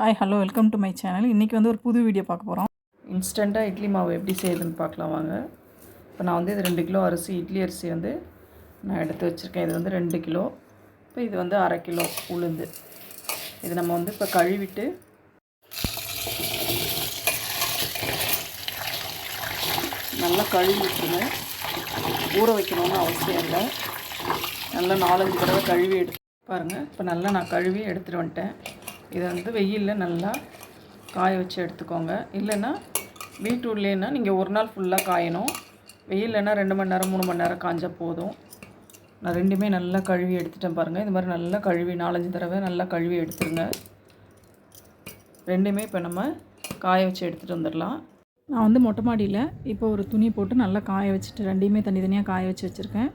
Hi hello welcome to my channel இன்றைக்கி வந்து ஒரு புது வீடியோ பார்க்க போகிறோம் இன்ஸ்டண்ட்டாக இட்லி மாவு எப்படி செய்யுதுன்னு பார்க்கலாம் வாங்க. இப்போ நான் வந்து இது ரெண்டு கிலோ அரிசி இட்லி அரிசி வந்து நான் எடுத்து வச்சுருக்கேன். இது வந்து ரெண்டு கிலோ. இப்போ இது வந்து அரை கிலோ உளுந்து. இது நம்ம வந்து இப்போ கழுவிட்டு நல்லா கழுவி விட்டுருங்க. ஊற வைக்கணும்னு அவசியம் இல்லை. நல்லா நாலஞ்சு தடவை கழுவி எடுத்து பாருங்கள் இப்போ நல்லா நான் கழுவி எடுத்துகிட்டு வந்துட்டேன். இதை வந்து வெயிலில் நல்லா காய வச்சு எடுத்துக்கோங்க. இல்லைன்னா வீட்டுள்ளேன்னா நீங்கள் ஒரு நாள் ஃபுல்லாக காயணும். வெயில்லைன்னா ரெண்டு மணி நேரம் மூணு மணி நேரம் காஞ்சா போதும். நான் ரெண்டுமே நல்லா கழுவி எடுத்துட்டேன் பாருங்கள் இது மாதிரி நல்லா கழுவி நாலஞ்சு தடவை நல்லா கழுவி எடுத்துருங்க. ரெண்டுமே இப்போ நம்ம காய வச்சு எடுத்துகிட்டு வந்துடலாம். நான் வந்து மொட்டை மாடியில் இப்போ ஒரு துணி போட்டு நல்லா காய வச்சுட்டு ரெண்டையுமே தனித்தனியாக காய வச்சு வச்சுருக்கேன்.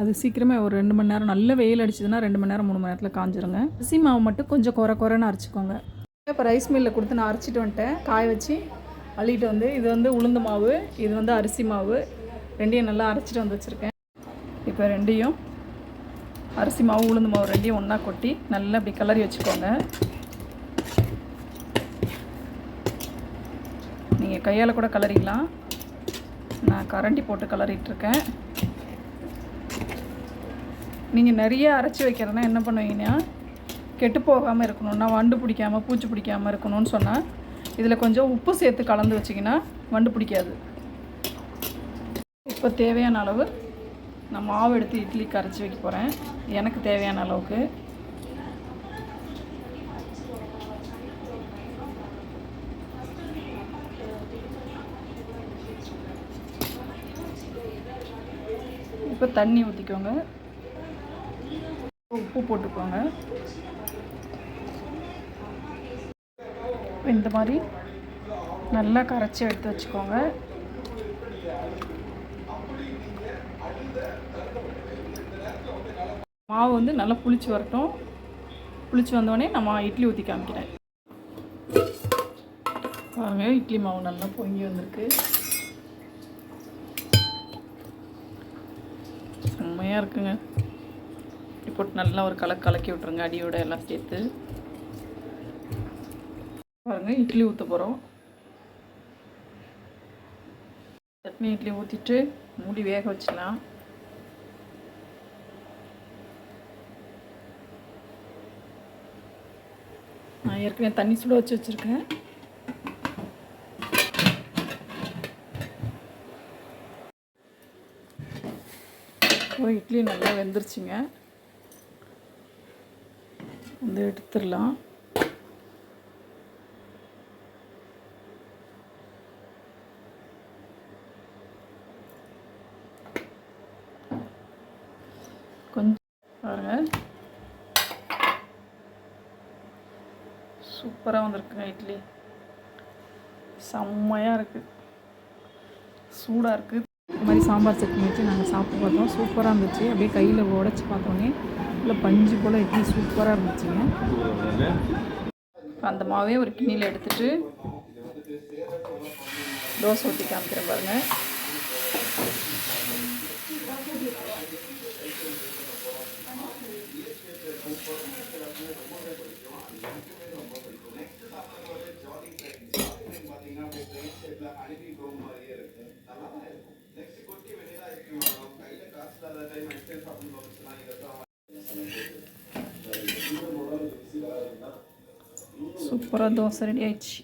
அது சீக்கிரமாக ஒரு ரெண்டு மணி நேரம் நல்ல வெயில் அடிச்சதுன்னா ரெண்டு மணி நேரம் மூணு மணி நேரத்தில் காஞ்சிருங்க. அரிசி மாவு மட்டும் கொஞ்சம் குறை குறைன்னு அரைச்சிக்கோங்க. இப்போ ரைஸ் மில்லில் கொடுத்து நான் அரைச்சிட்டு வந்துட்டேன். காய வச்சு அள்ளிட்டு வந்து இது வந்து உளுந்து மாவு இது வந்து அரிசி மாவு. ரெண்டையும் நல்லா அரைச்சிட்டு வந்து வச்சுருக்கேன். இப்போ ரெண்டையும் அரிசி மாவு உளுந்து மாவு ரெண்டையும் ஒன்றா கொட்டி நல்லா அப்படி கிளறி வச்சுக்கோங்க. நீங்கள் கையால் கூட கலரிக்கலாம் நான் கரண்டி போட்டு கலரிட்டுருக்கேன் நீங்கள் நிறைய அரைச்சி வைக்கிறதுனா என்ன பண்ணுவீங்கன்னா கெட்டு போகாமல் இருக்கணும்னா வண்டு பிடிக்காமல் பூச்சி பிடிக்காமல் இருக்கணும்னு சொன்னால் இதில் கொஞ்சம் உப்பு சேர்த்து கலந்து வச்சிங்கன்னா வண்டு பிடிக்காது. இப்போ தேவையான அளவு நான் மாவு எடுத்து இட்லி கரைச்சி வைக்க போகிறேன் எனக்கு தேவையான அளவுக்கு. இப்போ தண்ணி ஊற்றிக்கோங்க உப்பு போட்டுக்கோங்க. இந்த மாதிரி நல்லா கரைச்சி எடுத்து வச்சுக்கோங்க. மாவு வந்து நல்லா புளிச்சு வரட்டும். புளிச்சு வந்தோடனே நம்ம இட்லி ஊற்றி காமிக்கிறேன். பாருங்க இட்லி மாவு நல்லா பொங்கி வந்திருக்கு. செம்மையாக இருக்குங்க. போட்டு நல்லா ஒரு கலக்கு கலக்கி விட்ருங்க அடியோட எல்லாம் சேர்த்து. பாருங்க இட்லி ஊற்ற போகிறோம் சட்னி இட்லி ஊற்றிட்டு மூடி வேக வச்சிடலாம். நான் ஏற்கனவே தண்ணி சுட வச்சு வச்சுருக்கேன். ஓ இட்லி நல்லா வெந்துருச்சுங்க. வந்து எடுத்துடலாம். கொஞ்சம் பாருங்க. சூப்பராக வந்திருக்குங்க இட்லி. செம்மையாக இருக்குது சூடாக இருக்குது இந்த மாதிரி சாம்பார் சட்னி வச்சு நாங்கள் சாப்பிட்டு பார்த்தோம். சூப்பராக இருந்துச்சு. அப்படியே கையில் உடச்சி பார்த்தோன்னே இல்லை பஞ்சு போல் இட்லி சூப்பராக இருந்துச்சுங்க. அந்த மாவே ஒரு கிண்ணியில் எடுத்துட்டு தோசை ஊற்றி காமிக்கிறேன் பாருங்கள் சூப்பராக தோசை ரெடி ஆயிடுச்சு